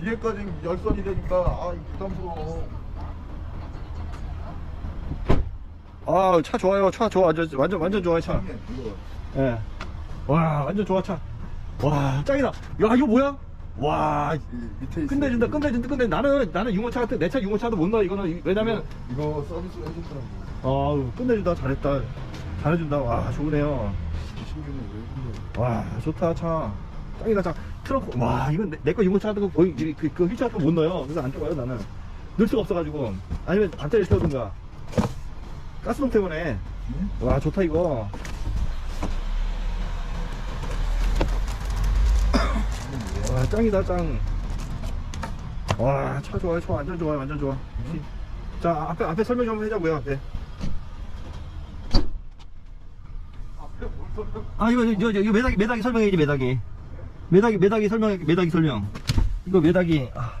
뒤에까지 열선이 되니까 아 부담스러워. 아, 차 좋아요. 차 좋아. 완전, 완전, 완전 좋아요, 차. 예. 와, 완전 좋아, 차. 와, 짱이다. 야, 이거 뭐야? 와, 이 밑에 있어. 끝내준다, 끝내준다, 끝내. 나는, 나는 융호차 같은, 내차 융호차도 못 넣어, 이거는. 이- 왜냐면, 이거 서비스 해줬더라고. 아 끝내준다, 잘했다. 잘해준다. 와, 좋으네요. 신경을 왜 근데 와, 좋다, 차. 짱이다, 차. 트럭, 와, 이건 내거 융호차 같은 거 거의, 그, 그, 그 휠차 같은 거못 넣어요. 그래서 안 좋아요, 나는. 넣을 수가 없어가지고. 아니면 앞자리 태우든가. 가스통 때문에. 와, 좋다, 이거. 와, 짱이다, 짱. 와, 차 좋아요, 차 완전 좋아요, 완전 좋아. 자, 앞에, 앞에 설명 좀 해자고요, 앞에. 아, 이거, 이거, 이거, 매닥이, 매닥이 설명해야지, 매닥이. 매닥이, 매닥이 설명, 매닥이 설명. 이거 매닥이, 아.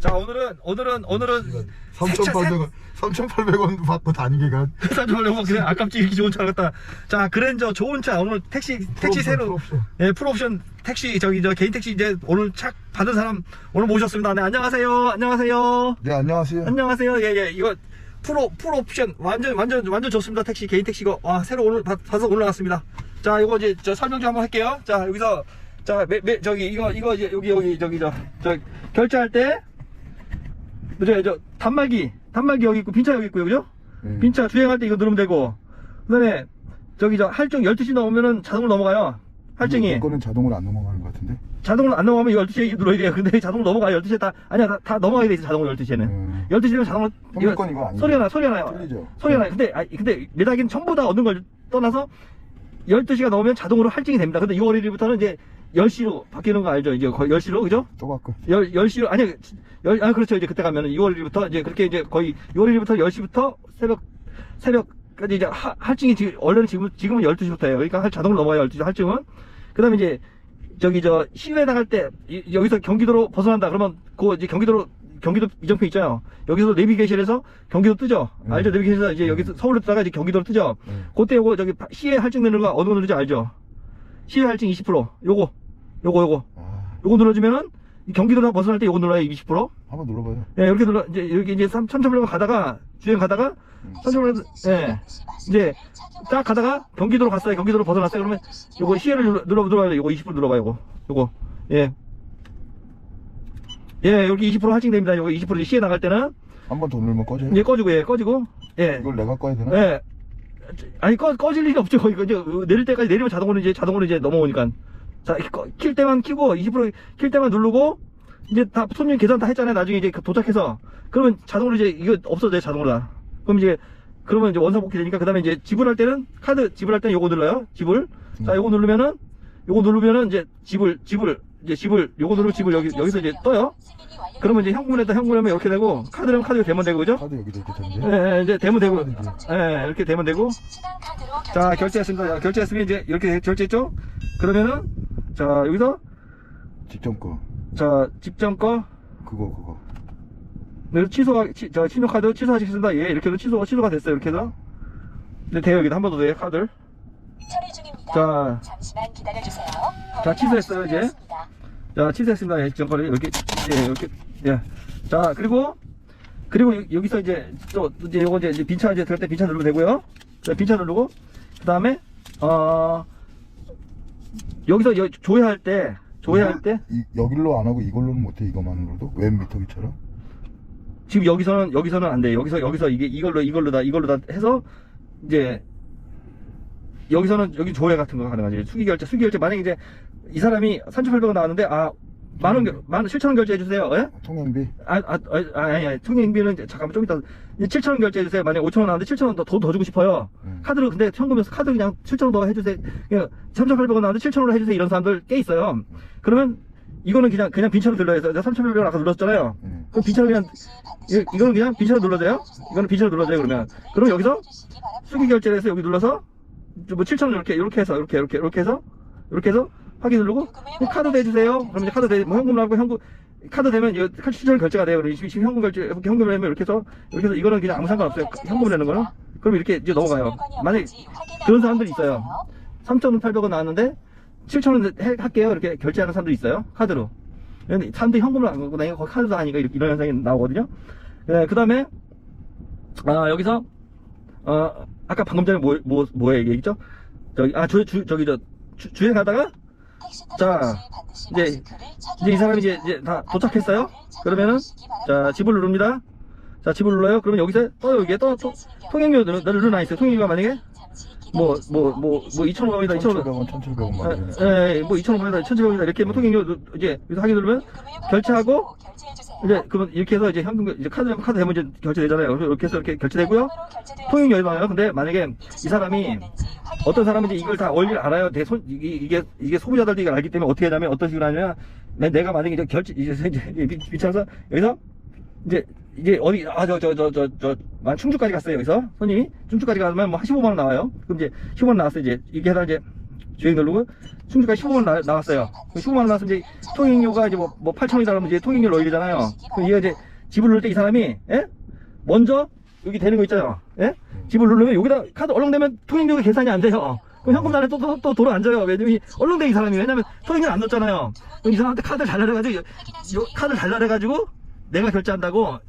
자, 오늘은, 오늘은, 오늘은. 3,800원 3,800원 받고 다니기가 사주려고 그래 아깝지 이렇게 좋은 차 갖다. 자 그랜저 좋은 차. 오늘 택시 택시 풀옵션, 새로 풀옵션. 예 풀옵션 택시 저기 저 개인 택시 이제 오늘 차 받은 사람 오늘 모셨습니다. 네 안녕하세요. 안녕하세요. 네 안녕하세요. 안녕하세요. 예예. 이거 풀오 풀옵션 완전 완전 완전 좋습니다. 택시 개인 택시가 와 새로 오늘 받, 받아서 올라왔습니다 자 이거 이제 저 설명 좀 한번 할게요 자 여기서 자 매, 매, 저기 이거 이거 이제 여기 여기 저기 저, 저 결제할 때 저, 저 단말기 단말기 여기 있고 빈차 여기 있고요 그죠? 네. 빈차 주행할 때 이거 누르면 되고 그 다음에 저기 저 할증 12시 넘으면은 자동으로 넘어가요 할증이 이거는 자동으로 안 넘어가는 것 같은데 자동으로 안 넘어가면 12시에 눌러야 돼요 근데 자동으로 넘어가요 12시에 다 아니야 다, 다 넘어가야 돼 자동으로 12시에는 음. 12시 되면 자동으로 형님 건 이거 아니죠? 소리가 나 소리가 나요 틀리죠? 소리가 나요 근데 아 근데 매닥이는 전부 다 얻는 걸 떠나서 12시가 넘으면 자동으로 할증이 됩니다 근데 6월 1일부터는 이제 10시로 바뀌는 거 알죠 이제 거의 10시로 그죠? 또 바꿔 10, 10시로, 아니, 열, 아, 그렇죠. 이제 그때 가면은 6월 1일부터, 이제 그렇게 이제 거의 6월 1일부터 10시부터 새벽, 새벽까지 이제 하, 할증이 지금, 원래는 지금, 지금은 12시부터예요. 그러니까 할- 자동으로 넘어가요. 12시 할증은. 그 다음에 이제, 저기 저, 시외 나갈 때, 이- 여기서 경기도로 벗어난다. 그러면, 그 이제 경기도로, 경기도 이정표 있잖아요. 여기서 내비게이션에서 경기도 뜨죠. 음. 알죠? 내비게이션에서 이제 여기서 서울로 뜨다가 이제 경기도로 뜨죠. 음. 그때 요거 저기 파- 시외 할증 내는 거 어느 거 누르지 알죠? 시외 할증 20%. 요거. 요거, 요거. 아 요거 눌러주면은 이 경기도로 벗어날 때 요거 눌러요 20% 한번 눌러봐요 예, 이렇게 눌러 이제 이렇게 이제 3,000km 가다가 주행 가다가 음. 3,000km 예 이제 딱 가다가 경기도로 갔어요 경기도로 벗어났어요 그러면 요거 시에를 눌러 눌러 눌러봐요 요거 20% 눌러봐요 요거 요거 예. 예, 여기 20% 할증됩니다. 요거 20% 이제 시에 나갈 때는 한 번 더 누르면 꺼져요 이제 꺼지고 예, 꺼지고 예. 이걸 내가 꺼야 되나? 예. 아니 꺼 꺼질 일이 없죠. 이거 이제 내릴 때까지 내리면 자동으로 이제 자동으로 이제 넘어오니까. 자, 꺼- 킬 때만 키고 20%킬 때만 누르고 이제 다 손님 계산 다 했잖아요. 나중에 이제 도착해서 그러면 자동으로 이제 이거 없어져요. 자동으로 다. 그럼 이제 그러면 이제 원상복귀 되니까 그 다음에 이제 지불할 때는 카드 지불할 때는 요거 눌러요. 지불. 자, 요거 누르면은 요거 누르면은 이제 지불 지불 이제 지불 요거 누르면 지불 여기 여기서 이제 떠요. 그러면 이제 현금에다 현금하면 이렇게 되고 카드라면 카드 대면 되고 그죠? 카드 여기도 이렇게 예, 되는데. 예, 이제 대면 되고. 예, 이렇게 되면 되고. 자 결제했습니다. 자, 결제했으면 이제 이렇게 결제했죠? 그러면은 자 여기서? 직접 거. 자 집점 거? 그거 그거. 네, 취소 치, 자 신용 카드 취소하시겠습니다. 예 이렇게 해서 취소 취소가 됐어요 이렇게 해서. 네 돼요 여기도 한번 더 돼요 카드 처리 중입니다. 자. 잠시만 기다려 주세요. 자, 취소했어요, 이제. 자 취소했습니다. 예 집점 거를 이렇게 예 이렇게 예 자 그리고 그리고 여- 여기서 이제 또 이제 요거 이제 이제 빈차 이제 들을 때 빈차 누르면 되고요. 자, 빈차 누르고 그 다음에 어 여기서 여- 조회할 때 조회할 때? 이, 여길로 안 하고 이걸로는 못해 이거만으로도? 웹 미터기처럼? 지금 여기서는 여기서는 안 돼. 여기서 여기서 이게 이걸로 이걸로다 이걸로다 해서 이제 여기서는 여기 조회 같은 거 가능하지. 수기 결제 수기 결제. 만약에 이제 이 사람이 3,800원 나왔는데 아 만원 만 7,000원 결제해 주세요. 예? 통행비 아, 아, 아, 아, 아니, 아니, 통행비는 이제 잠깐만 좀 이따 7,000원 결제해 주세요. 만약에 5,000원 나왔는데 7,000원 더, 더, 더 주고 싶어요. 음. 카드로 근데 현금에서 카드 그냥 7,000원 더 해주세요. 그냥 3,800원 나왔는데 7,000원으로 해주세요. 이런 사람들 꽤 있어요. 그러면 이거는 그냥 그냥 빈차로 눌러야 돼서 3,800원 아까 눌렀잖아요. 음. 그럼 빈차로 그냥 이, 이거는 그냥 빈차로 눌러줘요? 이거는 빈차로 눌러줘요 그러면 그럼 여기서 수기 결제를 해서 여기 눌러서 뭐 7,000원 이렇게 이렇게 해서 이렇게 이렇게 이렇게 해서 이렇게 해서 확인 누르고 뭐 카드 대주세요 그럼 이제 카드 대, 뭐 현금 나고 현금 카드 되면 이거 7,000원 결제가 돼요 그럼 지금 현금 결제 현금을 내면 이렇게 해서 이렇게 해서 이거는 그냥 아무 상관없어요 현금을 내는 거는 그럼 이렇게 이제 넘어가요 만약에 그런 사람들이 있어요 3,800원 나왔는데 7,000원 할게요. 이렇게 결제하는 사람도 있어요. 카드로. 사람들이 현금을 안 갖고 다니고 거기 카드도 이렇게 이런 현상이 나오거든요. 그 다음에, 아, 여기서, 어, 아까 방금 전에 뭐, 뭐, 뭐 얘기했죠? 저기, 아, 주, 주, 저기, 저, 주, 주행하다가, 자, 이제, 이제 이 사람이 이제, 이제 다 도착했어요? 그러면은, 자, 집을 누릅니다. 자, 집을 눌러요. 그러면 여기서 떠요, 이게 떠, 또, 통행료 늘- 늘어나 있어요. 통행료가 만약에, 뭐, 뭐, 뭐, 뭐, 2,500원이다, 2,500원. 1,700원, 1,700원 막 이러면서. 예, 예, 뭐 2,500원이다, 1,700원이다, 이렇게 뭐 통행료, 누- 이제, 여기서 하게 누르면, 결제하고, 이제, 그러면 이렇게 해서 이제 현금, 이제 카드, 카드 되면 이제 결제되잖아요. 그래서 이렇게 해서 이렇게 결제되고요. 통행료 얼마예요? 근데 만약에 이 사람이 어떤 사람은 이제 이걸 다 원리를 알아요. 대 손, 이게, 이게, 이게 소비자들도 이걸 알기 때문에 어떻게 하냐면 어떤 식으로 하냐면 내- 내가 만약에 이제 결제, 이제, 이제 미- 미쳐서 여기서 이제, 이제 어디, 아, 저, 저, 저, 저, 저, 만 충주까지 갔어요. 여기서 손님이 충주까지 가면 뭐 한 15만 원 나와요. 그럼 이제 15만 원 나왔어요. 이제 이게 하다 이제 주행 누르고 충주까지 15만 원 나, 나왔어요. 15만 원 나왔으면 이제 통행료가 이제 뭐, 뭐 8천원이다 그러면 이제 통행료 넣어야되잖아요. 그럼 얘가 이제 집을 누를 때 이 사람이, 예? 먼저 여기 되는 거 있잖아요. 예? 집을 누르면 여기다 카드 얼렁대면 통행료가 계산이 안 돼요. 그럼 현금 날에 또, 또, 또 돌아 앉아요. 왜냐면 이 얼렁대 이 사람이. 왜냐면 통행료 안 넣었잖아요. 이 사람한테 카드를 달라해가지고, 요, 카드를 달라해가지고 내가 결제한다고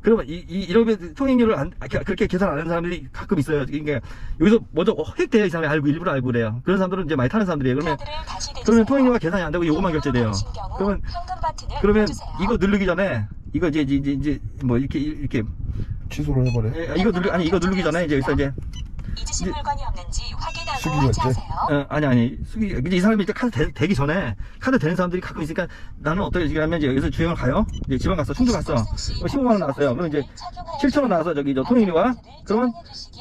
그러면 이, 이, 이러면 통행료를 안, 아, 그렇게 계산 안 하는 사람들이 가끔 있어요. 그러니까 여기서 먼저 어, 획돼요. 이 사람이 알고, 일부러 알고 그래요. 그런 사람들은 이제 많이 타는 사람들이에요. 그러면, 그러면 통행료가 계산이 안 되고 요것만 결제돼요. 그러면, 그러면 이거 누르기 전에, 이거 이제, 이제, 이제, 이제 뭐 이렇게, 이렇게, 취소를 해버려. 예, 이거 누르, 아니, 이거 누르기 전에 이제 여기서 이제, 잊으신 물건이 없는지 확인하고 수기 결제? 하차하세요. 어, 아니, 아니, 수기, 이제 이 사람이 이제 카드 되, 기 전에, 카드 되는 사람들이 가끔 있으니까 나는 어떻게 얘기하면 이제 여기서 주행을 가요. 이제 지방 갔어. 충주 갔어. 15만 원 나왔어요. 그럼 이제 7천 원 나와서 저기 저 통행료가, 그러면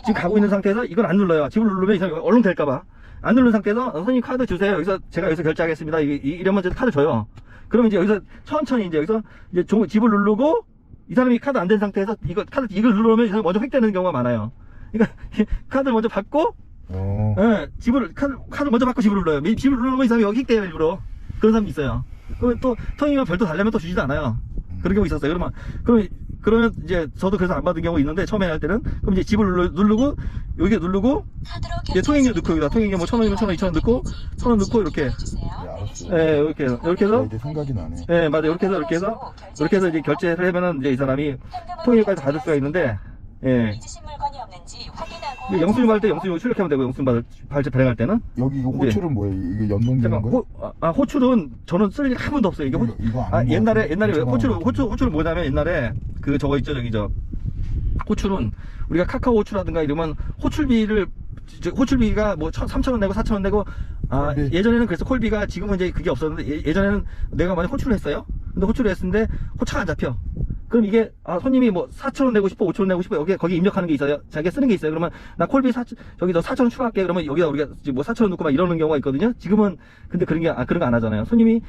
지금 가고 있는 상태에서 이건 안 눌러요. 집을 누르면 이 사람이 얼른 될까봐. 안 누른 상태에서 어, 선생님 카드 주세요. 여기서 제가 여기서 결제하겠습니다. 이, 이- 이러면 이제 카드 줘요. 그러면 이제 여기서 천천히 이제 여기서 이제 종- 집을 누르고 이 사람이 카드 안 된 상태에서 이거 카드 이걸 누르면 이 사람이 먼저 획되는 경우가 많아요. 그러니까 카드를 먼저 받고 어. 예, 집을 카드 카드 먼저 받고 집을 눌러요. 이 집을 누르면 이 사람이 여기 획돼요 일부러. 그런 사람이 있어요. 그러면 또 통행료 별도 달려면 또 주지도 않아요. 그런 경우 있었어요. 그러면 그러면 그러면 이제 저도 그래서 안 받은 경우 있는데 처음에 할 때는 그럼 이제 집을 눌러, 누르고 여기 누르고 이제 통행료 넣고 여기다 통행료 뭐 천 원이면 천 원, 이천 원 넣고 천 원 넣고 이렇게 네. 예 이렇게 해서 이렇게 나 해서 이제 생각이 나네. 예 맞아 요 이렇게 해서 이렇게 해서 이렇게 해서 이제 결제를 하면은 이제 이 사람이 통행료까지 받을 수가 있는데 예 확인하고 영수증 받을 때 영수증 출력하면 되고 영수증 받을 발제 발행할 때는 여기 이거 호출은 뭐예요? 이게 연동되는 잠깐 거예요? 호, 아, 아, 호출은 저는 쓸 일이 한 번도 없어요 이게 호, 이거, 이거 아, 옛날에 같은데? 옛날에 왜 잠깐만. 호출 호출 호출은 뭐냐면 옛날에 그 저거 있죠 저기 저 호출은 우리가 카카오 호출하든가 이러면 호출비를 저 호출비가 뭐 3천 원 내고 4천 원 내고 아 콜비. 예전에는 그래서 콜비가 지금은 이제 그게 없었는데 예, 예전에는 내가 만약 호출을 했어요 근데 호출을 했는데 호차가 안 잡혀 그럼 이게 아 손님이 뭐 4천 원 내고 싶어 5천 원 내고 싶어 여기 거기 입력하는 게 있어요 자기가 쓰는 게 있어요 그러면 나 콜비 4 저기 너 4천 원 추가할게 그러면 여기다 우리가 뭐 4천 원 넣고 막 이러는 경우가 있거든요 지금은 근데 그런 게 아, 그런 거 안 하잖아요 손님이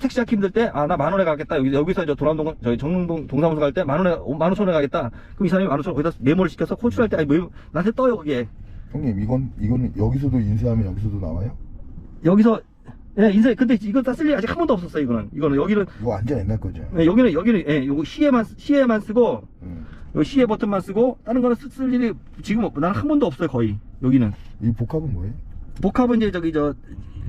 택시 잡기 힘들 때, 아, 나 만 원에 가겠다. 여기, 여기서 저 도남동, 저희 정릉동 동사무소 갈 때 만 원에, 만 오천 원에 가겠다. 그럼 이 사람이 만 오천 원 거기다 메모를 시켜서 호출할 때, 아니, 메모, 나한테 떠요, 거기에. 형님 이건 이거는 여기서도 인쇄하면 여기서도 나와요? 여기서, 예, 인쇄, 근데 이거 다쓸일 아직 한 번도 없었어요, 이거는. 이거는, 여기는, 이거 완전 옛날 거죠? 예, 여기는, 여기는, 예, 요거 시에만, 시에만 쓰고, 응. 요 시에 버튼만 쓰고, 다른 거는 쓸, 쓸 일이 지금, 없- 나는 한 번도 없어요, 거의. 여기는. 이 복합은 뭐예요? 복합은 이제 저기 저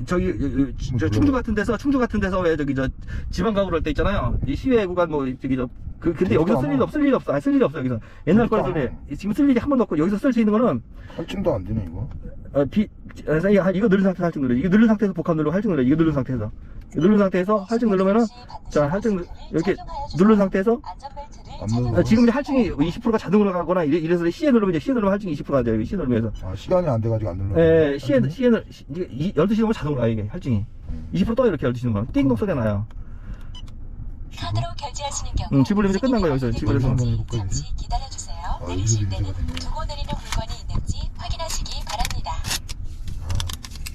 저기 저 몰라요. 충주 같은 데서 충주 같은 데서 왜 저기 저 지방 가구를 할때 있잖아요. 이 시외 구간 뭐 저기 저그 근데 여기서 쓸 일이 없, 쓸 일이 없어. 아니, 쓸 일이 없어 여기서. 옛날 그러니까. 거라서 그래. 지금 쓸 일이 한 번도 없고 여기서 쓸 수 있는 거는 할증도 안 되네 이거. 어, 비 어, 이거, 누른 상태에서 할증 눌러. 이거 누른 상태에서 복합 누르고 할증 눌러. 이거 누른 상태에서. 누른 상태에서 할증 누르면은 자 할증 누- 이렇게 누른 상태에서 지금 이제 할증이 20%가 자동으로 가거나 이래, 이래서 시에 누르면 이제 시에 누르면 할증이 20%가 돼요. 시에 누르면서. 아 시간이 안 돼가지고 안 눌러. 예, 시에, 시에는, 시- 이게 이- 12시 되면 자동으로 가요, 이게, 할증이. 20% 떠요, 이렇게 12시 되면. 띵동 소리가 나요. 카드로 결제하시는 경우 응, 지불 리미트 끝난 거예요, 여기서. 지불 리미트. 잠시 기다려주세요. 아, 내리실 때는. 두고 내리는 물건이 있는지 확인하시기 바랍니다.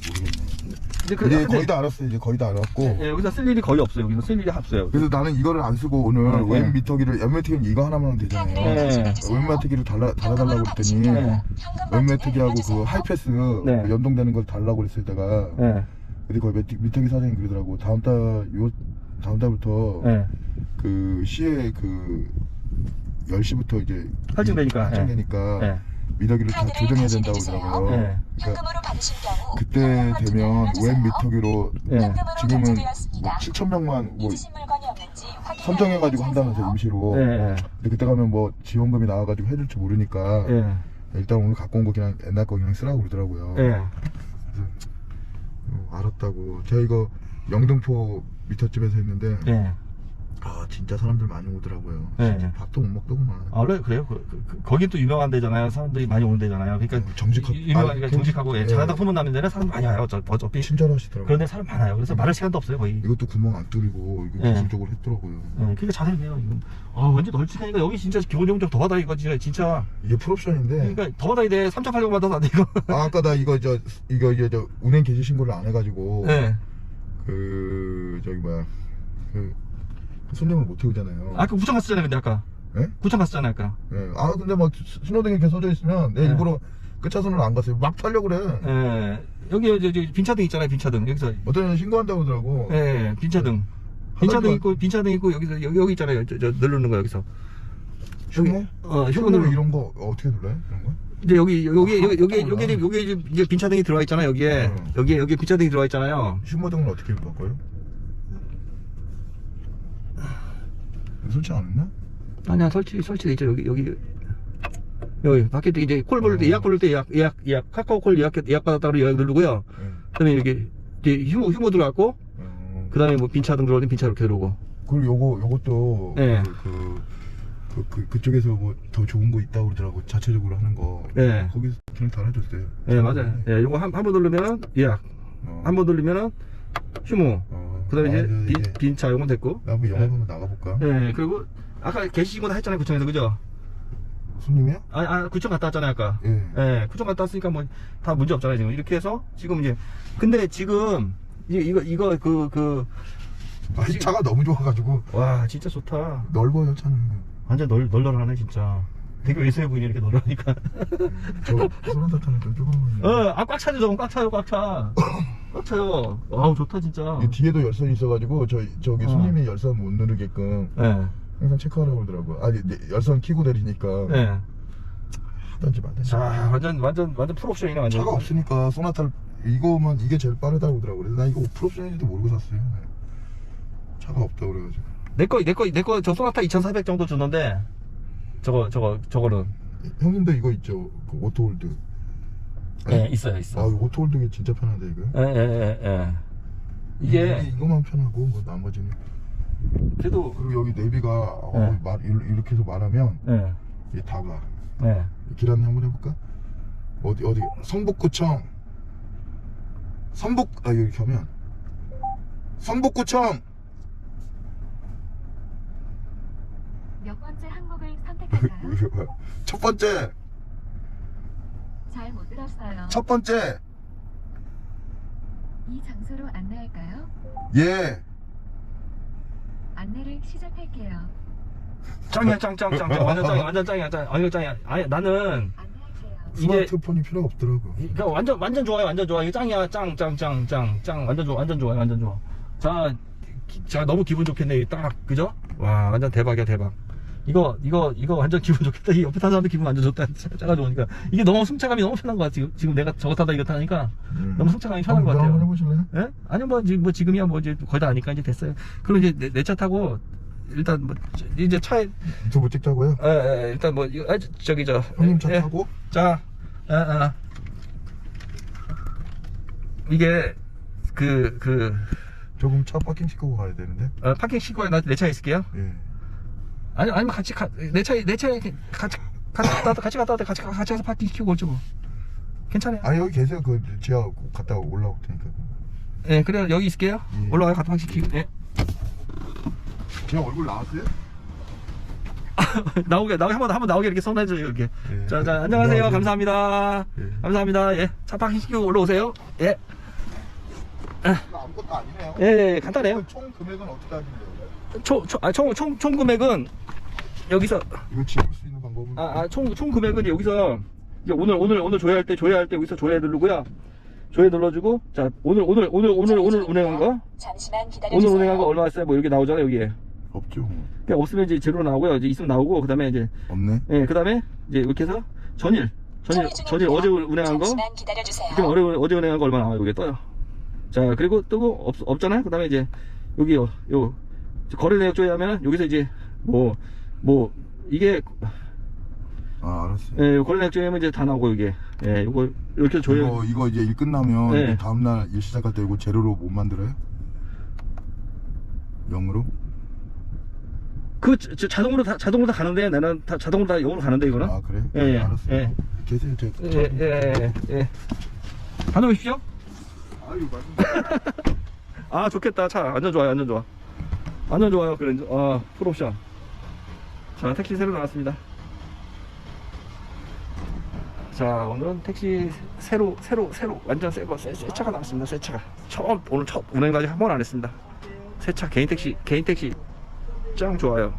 모르겠네. 이제 그, 이제 근데- 거의 다 알았어. 이제 거의 다 알았고. 예, 여기서 쓸 일이 거의 없어요. 여기서 쓸 일이 없어요. 그래서 나는 이거를 안 쓰고 오늘 네, 웬 네. 미터기를 연 미터기는 이거 하나만 하면 되잖아요. 네. 웬 미터기를 달라 달아달라고 그랬더니 네. 웬 미터기하고 그 하이패스 네. 그 연동되는 걸 달라고 그랬을 때가 예, 근데 거기 미터- 미터기 사장이 그러더라고. 다음 달요 다음 달부터 예. 그 시에 그 10시부터 이제 할증되니까, 할증되니까 예. 미터기를 다 조정해야 된다고 그러더라고요. 예. 현금으로 받으실 경우 그때 되면. 웬 미터기로 예. 지금은 뭐 결제되었습니다. 7천 명만 뭐 잊으신 물건이 없는지 확인하고 선정해가지고. 한다면서 임시로. 예. 근데 그때 가면 뭐 지원금이 나와가지고 해줄지 모르니까 예. 일단 오늘 갖고 온 거 그냥 옛날 거 그냥 쓰라고 그러더라고요. 예. 어, 알았다고. 제가 이거 영등포 미터집에서 했는데 예. 아 진짜 사람들 많이 오더라고요. 네. 진짜 밥도 못 먹더구만. 아, 원래 그래요? 그, 그, 그, 거긴 또 유명한 데잖아요. 사람들이 많이 오는 데잖아요. 그러니까 어, 정직하- 유- 유명한 아, 그러니까 그- 정직하고 예. 예. 자가당 소문 나는 데는 사람 많이 와요. 저, 어차피 친절하시더라고요. 그런데 사람 많아요. 그래서 말할 시간도 없어요, 거의. 이것도 구멍 안 뚫리고 이거 네. 기술적으로 했더라고요. 예, 그러니까 잘했네요. 이거. 아, 완전 널찍하니까 여기 진짜 기본 용적 더 받아 이거 진짜 진짜. 이게 풀옵션인데 그러니까 더 받아야 돼. 3,800원 받아서 안 돼, 이거. 아, 아까 나 이거 저 이거 이제 저 운행 개시 신고를 안 해가지고 예. 그 저기 뭐야 그 손님을 못 태우잖아요. 아까 구청 갔었잖아요, 근데 아까. 예? 구청 갔었잖아요, 아까. 예. 아 근데 막 신호등이 이렇게 서져 있으면 내 네. 일부러 끝 차선으로 안 갔어요. 막 타려 고 그래. 예. 여기, 여기, 여기 빈차등 있잖아요, 빈차등. 여기서. 어떤 애는 신고한다고 그러더라고. 예, 빈차등. 빈차등 있고, 빈차등 있고, 여기서, 여기, 여기 있잖아요. 저, 저, 누르는 거, 여기서. 휴무? 어, 휴무 휴무 누르 이런 거 어떻게 눌러요? 이런 거? 이제 여기, 여기, 여기, 여기, 아, 여기, 여기, 여기, 이제 빈차등이 들어와 있잖아요, 여기에. 어. 여기에, 여기 빈차등이 들어와 있잖아요. 휴무등은 어떻게 바꿔요? 설치 안 했나? 아니야, 설치, 설치돼 있죠, 여기, 여기. 여기, 밖에 또 이제 콜 부를 때, 어. 예약 부를 때 예약, 예약, 예약, 카카오 콜 예약, 예약 받았다고 예약 누르고요. 예. 그 다음에 여기, 이제 휴무, 휴무 들어갔고, 어. 그 다음에 뭐 빈차 등 들어오면 빈차 이렇게 들어오고. 그리고 요거 요것도 네. 그, 그, 그, 그, 쪽에서 뭐 더 좋은 거 있다고 그러더라고 자체적으로 하는 거 네. 거기서 그냥 달아줬어요 예, 맞아요. 예, 요거 한, 한번 누르면 예약. 어. 한번 누르면은 휴무. 어. 그 다음에 이제 아, 네, 빈, 네. 빈차 요건 됐고. 나 한번 영화 한번 나가볼까? 예, 그리고 아까 계시고 다 했잖아요, 구청에서, 그죠? 손님이야? 아, 아, 구청 갔다 왔잖아요, 아까. 예. 예, 구청 갔다 왔으니까 뭐 다 문제 없잖아요, 지금. 이렇게 해서 지금 이제. 근데 지금, 이거, 이거, 이거 그, 그, 아, 이 차가 너무 좋아가지고 와, 진짜 좋다. 넓어요 차는 완전 널, 널널하네, 진짜. 되게 외소해 보이네, 이렇게 널널하니까. 저 소나타 타는 좀 조금만 어, 아, 꽉 차죠, 저건 꽉 차요, 꽉 차. 꽉 차요. 와우, 좋다, 진짜. 이 뒤에도 열선이 있어가지고 저 저기 어. 손님이 열선 못 누르게끔 예, 항상 체크하라고 그러더라고 아니 네, 열선 키고 내리니까 예. 하던지 말던지 자, 완전, 완전, 완전 풀옵션이네, 완전. 차가 없으니까 소나타를 이거만 이게 제일 빠르다고 그러더라고 그래서 나 이거 풀옵션인지도 모르고 샀어요 차가 없다 그래가지고 내 거, 내 거, 내 거, 저 소나타 2400 정도 주는데, 저거, 저거, 저거는. 형님도 이거 있죠 그 오토홀드 예, 있어요, 아 있어. 이거 오토홀드가 진짜 편하다 이거 예, 예, 예, 예. 이게 이게, 이거만 편하고 뭐 나머지는 그래도, 그리고 여기 내비가 어, 네. 말, 이렇게 이렇게 해서 말하면 예, 이게 다가 예. 길 안내 한번 해볼까? 어디 어디 성북구청 성북 아 이렇게 하면 성북구청 몇 번째 항목을? 첫 번째 잘 못 들었어요. 첫 번째 이 장소로 안내할까요? 예 안내를 시작할게요. 짱이야, 짱, 짱, 짱, 짱. 완전 짱이야, 완전 짱이야, 짱. 아니, 짱이야. 아니, 나는, 안내할게요. 스마트폰이 필요 없더라고 그러니까 완전, 완전 좋아요, 완전 좋아. 이거 짱이야, 짱, 짱, 짱, 짱, 짱. 완전 좋아, 완전 좋아요, 완전 좋아. 자, 기- 자, 너무 기분 좋겠네, 딱, 그죠? 와, 완전 대박이야, 대박. 이거, 이거, 이거 완전 기분 좋겠다. 이 옆에 타는 사람도 기분 완전 좋다. 차가 좋으니까. 이게 너무 승차감이 너무 편한 것 같아. 지금, 지금 내가 저거 타다 이거 타니까. 음. 너무 승차감이 편한 것 같아요. 해보실래요? 예? 아니 뭐 지금 뭐 지금이야 뭐 이제 거의 다 아니까 이제 됐어요. 그럼 이제 내 차 타고 일단 뭐 저- 이제 차에 유튜브 찍자고요? 에, 에, 일단 뭐 이거 아, 저- 저기 저 형님 차 예, 타고 자 아, 아. 이게 그그 조금 차 파킹 시키고 가야 되는데 어, 파킹 시고에 나내 차에 있을게요. 예 아니 아니면 같이 가, 내 차에 내 차에 같이 같이 갔다 왔다 같이 갔다 왔다 같이 가- 같이 가서 파킹 시키고 오죠 뭐. 괜찮아요. 아 여기 계세요 그 지하 갔다 올라올 테니까 예, 그래 여기 있을게요. 예. 올라가서 같이 파킹 시키고. 예. 지하 얼굴 나왔어요? 나오게 나오게 한번 한번 나오게 이렇게 손해 줘요 이렇게. 예. 자, 자, 안녕하세요. 안녕하세요. 감사합니다. 예. 감사합니다. 예. 차 파킹 시키고 올라오세요. 예. 아무것도 아니네요 예, 예, 예, 간단해요. 총 금액은 어떻게 하시는데요? 총, 총, 아, 총, 총, 총 금액은 여기서, 이거 지울 수 있는 방법은 아, 아, 총, 총 금액은 여기서, 이제 오늘, 오늘, 오늘 조회할 때, 조회할 때 여기서 조회 누르고요. 조회 눌러주고, 자, 오늘, 오늘, 오늘, 오늘, 오늘 운행한 거, 잠시만 기다려주세요. 오늘 운행한 거 얼마 왔어요? 뭐 이렇게 나오잖아요, 여기에. 없죠 그냥 없으면 이제 제로 나오고요. 이제 있으면 나오고, 그 다음에 이제, 없네 예, 그 다음에 이제 이렇게 해서 전일, 전일, 전일 어제 운행한 거? 잠시만 기다려 주세요. 지금 어제, 어제 운행한 거 얼마 나와요? 여기 떠요. 자, 그리고 뜨고 없, 없잖아요? 그 다음에 이제, 여기 요, 요, 거래 내역 조회 하면은, 여기서 이제, 뭐, 뭐, 이게, 아 알았어요 예, 거래 내역 조회하면 이제 다 나오고, 이게. 예, 요거, 이렇게 조회. 이거 이거 이제 일 끝나면 네. 다음날 일 시작할 때 이거 제로로 못 만들어요? 0으로? 그, 저, 저 자동으로 다, 자동으로 다 가는데, 나는 다, 자동으로 다 영으로 가는데, 이거는? 아 그래? 예, 예, 알았어요 예. 계세요 제가 예, 예, 예, 예. 다녀오십시오. 아유 아 좋겠다. 차 완전 좋아요 완전 좋아. 완전 좋아요 그래 아 풀옵션. 자 택시 새로 나왔습니다. 자 오늘은 택시 새로 새로 새로 완전 새거 새, 새 차가 나왔습니다 새 차가. 처음 오늘 첫 운행까지 한 번 안 했습니다. 새 차 개인 택시 개인 택시 짱 좋아요